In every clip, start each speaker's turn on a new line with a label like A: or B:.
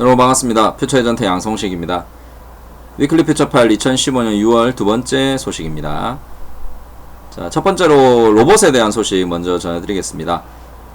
A: 여러분 반갑습니다. 퓨처 에전트 양성식입니다. 위클리 퓨처 파일 2015년 6월 두 번째 소식입니다. 자, 첫 번째로 로봇에 대한 소식 먼저 전해드리겠습니다.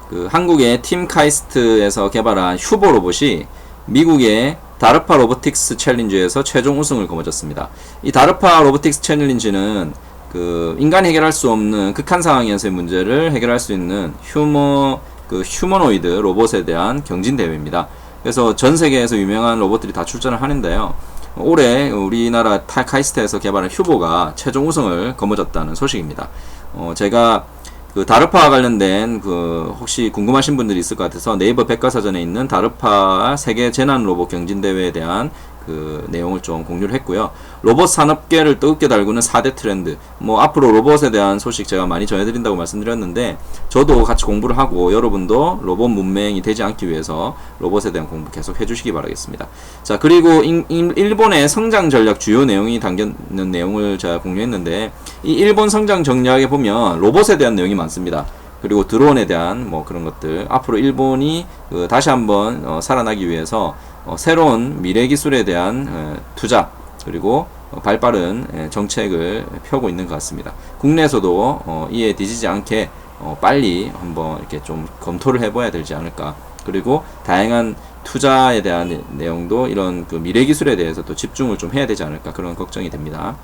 A: 그 한국의 팀 카이스트에서 개발한 휴보 로봇이 미국의 다르파 로보틱스 챌린지에서 최종 우승을 거머쥐었습니다. 이 다르파 로보틱스 챌린지는 그 인간이 해결할 수 없는 극한 상황에서의 문제를 해결할 수 있는 휴머 그 휴머노이드 로봇에 대한 경진 대회입니다. 그래서 전 세계에서 유명한 로봇들이 다 출전을 하는데요. 올해 우리나라 타카이스트에서 개발한 휴보가 최종 우승을 거머쥐었다는 소식입니다. 어, 제가 그 다르파와 관련된 그 혹시 궁금하신 분들이 있을 것 같아서 네이버 백과사전에 있는 다르파 세계 재난 로봇 경진 대회에 대한 그 내용을 좀 공유를 했고요. 로봇 산업계를 뜨겁게 달구는 4대 트렌드. 뭐 앞으로 로봇에 대한 소식 제가 많이 전해드린다고 말씀드렸는데 저도 같이 공부를 하고 여러분도 로봇 문맹이 되지 않기 위해서 로봇에 대한 공부 계속 해주시기 바라겠습니다. 자 그리고 일본의 성장 전략 주요 내용이 담겨있는 내용을 제가 공유했는데 이 일본 성장 전략에 보면 로봇에 대한 내용이 많습니다. 그리고 드론에 대한 뭐 그런 것들 앞으로 일본이 그 다시 한번 어, 살아나기 위해서 어, 새로운 미래 기술에 대한 어, 투자 그리고 어, 발빠른 예, 정책을 펴고 있는 것 같습니다. 국내에서도 어, 이에 뒤지지 않게 어, 빨리 한번 이렇게 좀 검토를 해봐야 되지 않을까. 그리고 다양한 투자에 대한 내용도 이런 그 미래 기술에 대해서 또 집중을 좀 해야 되지 않을까 그런 걱정이 됩니다.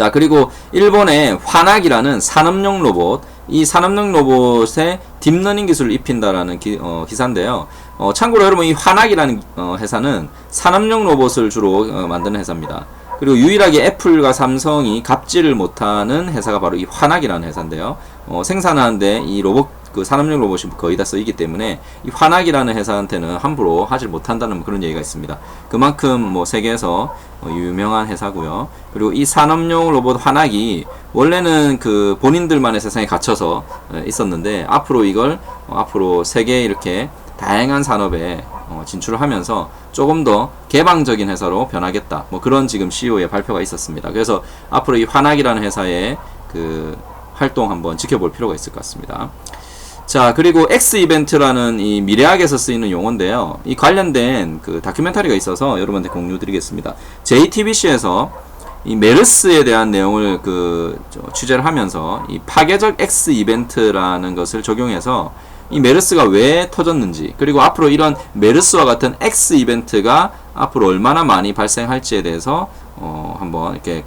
A: 자 그리고 일본의 환학이라는 산업용 로봇 이 산업용 로봇에 딥러닝 기술을 입힌다라는 기, 어, 기사인데요. 어, 참고로 여러분 이 환학이라는 어, 회사는 산업용 로봇을 주로 어, 만드는 회사입니다. 그리고 유일하게 애플과 삼성이 갑질을 못하는 회사가 바로 이 환학이라는 회사인데요. 어, 생산하는데 이 로봇 그 산업용 로봇이 거의 다 쓰이기 때문에 이 환학이라는 회사한테는 함부로 하질 못한다는 그런 얘기가 있습니다. 그만큼 뭐 세계에서 어, 유명한 회사고요. 그리고 이 산업용 로봇 환학이 원래는 그 본인들만의 세상에 갇혀서 어, 있었는데 앞으로 이걸 어, 앞으로 세계에 이렇게 다양한 산업에 어, 진출을 하면서 조금 더 개방적인 회사로 변하겠다. 뭐 그런 지금 CEO의 발표가 있었습니다. 그래서 앞으로 이 환학이라는 회사의 그 활동 한번 지켜볼 필요가 있을 것 같습니다. 자, 그리고 X 이벤트라는 이 미래학에서 쓰이는 용어인데요. 이 관련된 그 다큐멘터리가 있어서 여러분한테 공유 드리겠습니다. JTBC에서 이 메르스에 대한 내용을 그 취재를 하면서 이 파괴적 X 이벤트라는 것을 적용해서 이 메르스가 왜 터졌는지 그리고 앞으로 이런 메르스와 같은 X 이벤트가 앞으로 얼마나 많이 발생할지에 대해서 어 한번 이렇게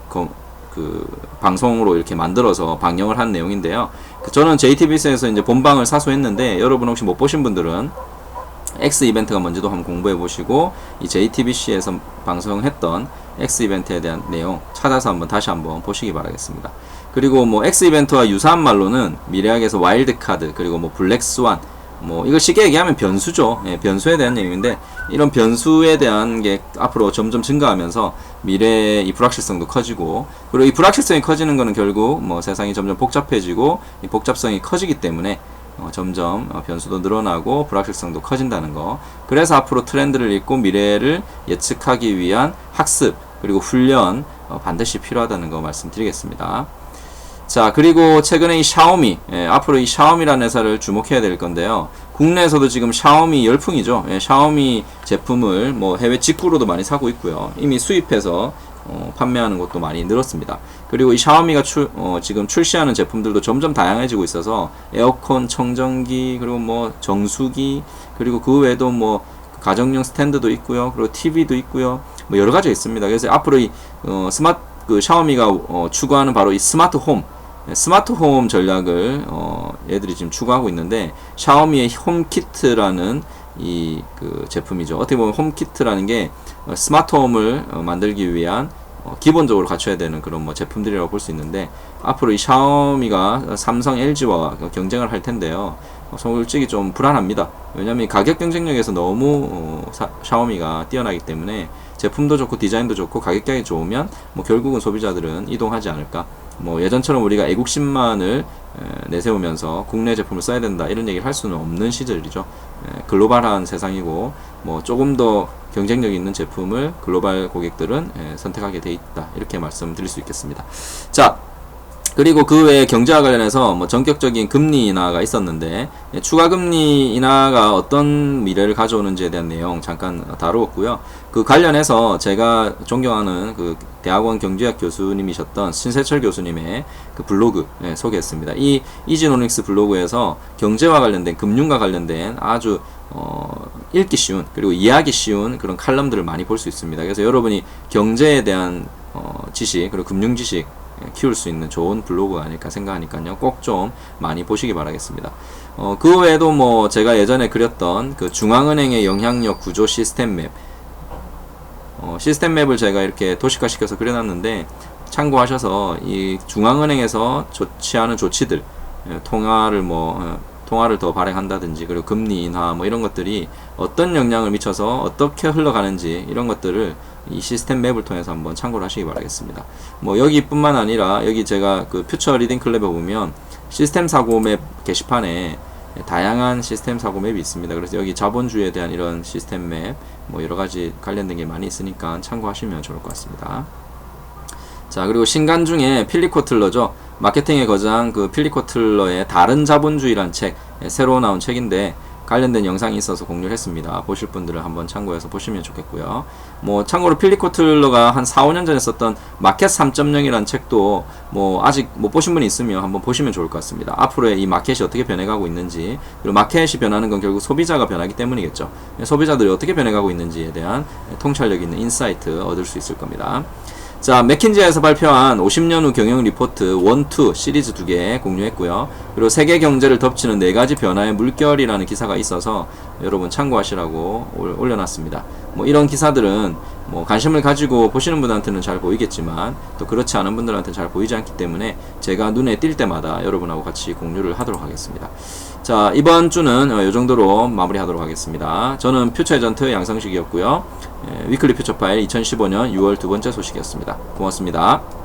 A: 그, 그 방송으로 이렇게 만들어서 방영을 한 내용인데요. 그 저는 JTBC에서 이제 본방을 사수했는데 여러분 혹시 못 보신 분들은 X 이벤트가 뭔지도 한번 공부해 보시고 이 JTBC에서 방송했던 X 이벤트에 대한 내용 찾아서 한번 다시 한번 보시기 바라겠습니다. 그리고 뭐 X 이벤트와 유사한 말로는 미래학에서 와일드 카드 그리고 뭐 블랙 스완 뭐 이걸 쉽게 얘기하면 변수죠. 예, 변수에 대한 내용인데 이런 변수에 대한 게 앞으로 점점 증가하면서 미래의 이 불확실성도 커지고 그리고 이 불확실성이 커지는 거는 결국 뭐 세상이 점점 복잡해지고 이 복잡성이 커지기 때문에 어, 점점 어, 변수도 늘어나고 불확실성도 커진다는 거. 그래서 앞으로 트렌드를 읽고 미래를 예측하기 위한 학습 그리고 훈련 어, 반드시 필요하다는 거 말씀드리겠습니다. 자 그리고 최근에 이 샤오미 예, 앞으로 이 샤오미라는 회사를 주목해야 될 건데요. 국내에서도 지금 샤오미 열풍이죠. 예, 샤오미 제품을 뭐 해외 직구로도 많이 사고 있고요. 이미 수입해서 어, 판매하는 것도 많이 늘었습니다. 그리고 이 샤오미가 출, 어, 지금 출시하는 제품들도 점점 다양해지고 있어서 에어컨 청정기 그리고 뭐 정수기 그리고 그 외에도 뭐 가정용 스탠드도 있고요. 그리고 TV도 있고요. 뭐 여러 가지가 있습니다. 그래서 앞으로 이 어, 스마트 그 샤오미가 어, 추구하는 바로 이 스마트 홈 스마트 홈 전략을 어, 얘들이 지금 추구하고 있는데 샤오미의 홈키트라는 이 그 제품이죠. 어떻게 보면 홈키트라는 게 어, 스마트 홈을 어, 만들기 위한 어, 기본적으로 갖춰야 되는 그런 뭐 제품들이라고 볼 수 있는데 앞으로 이 샤오미가 삼성, LG와 경쟁을 할 텐데요. 어, 솔직히 좀 불안합니다. 왜냐하면 가격 경쟁력에서 너무 어, 사, 샤오미가 뛰어나기 때문에 제품도 좋고 디자인도 좋고 가격이 좋으면 뭐 결국은 소비자들은 이동하지 않을까. 뭐 예전처럼 우리가 애국심만을 내세우면서 국내 제품을 써야 된다 이런 얘기를 할 수는 없는 시절이죠. 글로벌한 세상이고 뭐 조금 더 경쟁력 있는 제품을 글로벌 고객들은 선택하게 돼 있다 이렇게 말씀드릴 수 있겠습니다. 자 그리고 그 외에 경제와 관련해서 뭐 전격적인 금리 인하가 있었는데 예, 추가 금리 인하가 어떤 미래를 가져오는지에 대한 내용 잠깐 다루었고요. 그 관련해서 제가 존경하는 그 대학원 경제학 교수님이셨던 신세철 교수님의 그 블로그 예, 소개했습니다. 이 이지노닉스 블로그에서 경제와 관련된 금융과 관련된 아주 어, 읽기 쉬운 그리고 이해하기 쉬운 그런 칼럼들을 많이 볼 수 있습니다. 그래서 여러분이 경제에 대한 어, 지식 그리고 금융 지식 예, 키울 수 있는 좋은 블로그가 아닐까 생각하니까요. 꼭 좀 많이 보시기 바라겠습니다. 어, 그 외에도 뭐 제가 예전에 그렸던 그 중앙은행의 영향력 구조 시스템 맵 어, 시스템 맵을 제가 이렇게 도식화 시켜서 그려놨는데 참고하셔서 이 중앙은행에서 조치하는 조치들 예, 통화를 뭐 어, 통화를 더 발행한다든지 그리고 금리 인하 뭐 이런 것들이 어떤 영향을 미쳐서 어떻게 흘러가는지 이런 것들을 이 시스템 맵을 통해서 한번 참고를 하시기 바라겠습니다. 뭐 여기뿐만 아니라 여기 제가 그 퓨처 리딩 클럽에 보면 시스템 사고 맵 게시판에 다양한 시스템 사고 맵이 있습니다. 그래서 여기 자본주의에 대한 이런 시스템 맵, 뭐 여러 가지 관련된 게 많이 있으니까 참고하시면 좋을 것 같습니다. 자, 그리고 신간 중에 필립 코틀러죠. 마케팅의 거장 그 필립 코틀러의 다른 자본주의란 책, 예, 새로 나온 책인데 관련된 영상이 있어서 공유를 했습니다. 보실 분들은 한번 참고해서 보시면 좋겠고요. 뭐 참고로 필립 코틀러가 한 4, 5년 전에 썼던 마켓 3.0이라는 책도 뭐 아직 못 보신 분이 있으면 한번 보시면 좋을 것 같습니다. 앞으로의 이 마켓이 어떻게 변해가고 있는지 그리고 마켓이 변하는 건 결국 소비자가 변하기 때문이겠죠. 소비자들이 어떻게 변해가고 있는지에 대한 통찰력 있는 인사이트 얻을 수 있을 겁니다. 자, 맥킨지에서 발표한 50년 후 경영 리포트 1, 2 시리즈 두 개 공유했고요. 그리고 세계 경제를 덮치는 네 가지 변화의 물결이라는 기사가 있어서 여러분 참고하시라고 올- 올려놨습니다. 뭐 이런 기사들은 뭐 관심을 가지고 보시는 분한테는 잘 보이겠지만 또 그렇지 않은 분들한테는 잘 보이지 않기 때문에 제가 눈에 띌 때마다 여러분하고 같이 공유를 하도록 하겠습니다. 자, 이번 주는 이 정도로 마무리하도록 하겠습니다. 저는 퓨처 에전트 양성식이었고요. 예, 위클리 퓨처 파일 2015년 6월 두 번째 소식이었습니다. 고맙습니다.